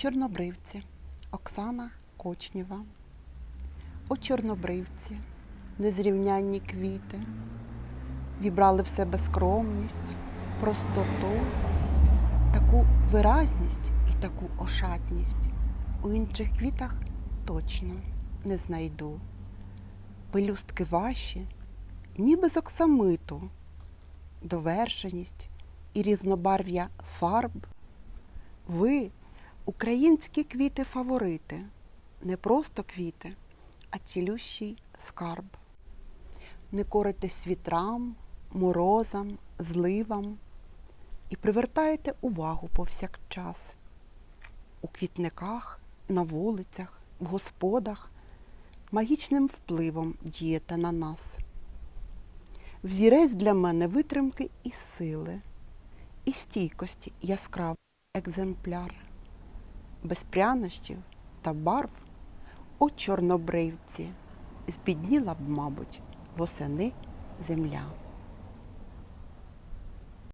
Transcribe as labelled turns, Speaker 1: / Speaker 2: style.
Speaker 1: Чорнобривці Оксана Кочнєва. О чорнобривці, незрівнянні квіти, вібрали в себе скромність, простоту, таку виразність і таку ошатність. У інших квітах точно не знайду. Пелюстки ваші, ніби з оксамиту, довершеність і різнобарв'я фарб. Ви українські квіти фаворити, не просто квіти, а цілющий скарб. Не коритесь вітрам, морозам, зливам і привертаєте увагу повсякчас. У квітниках, на вулицях, в господах магічним впливом дієте на нас. Взірець для мене витримки і сили, і стійкості яскравий екземпляр, без прянощів та барв, у чорнобривці, збідніла б, мабуть, восени земля.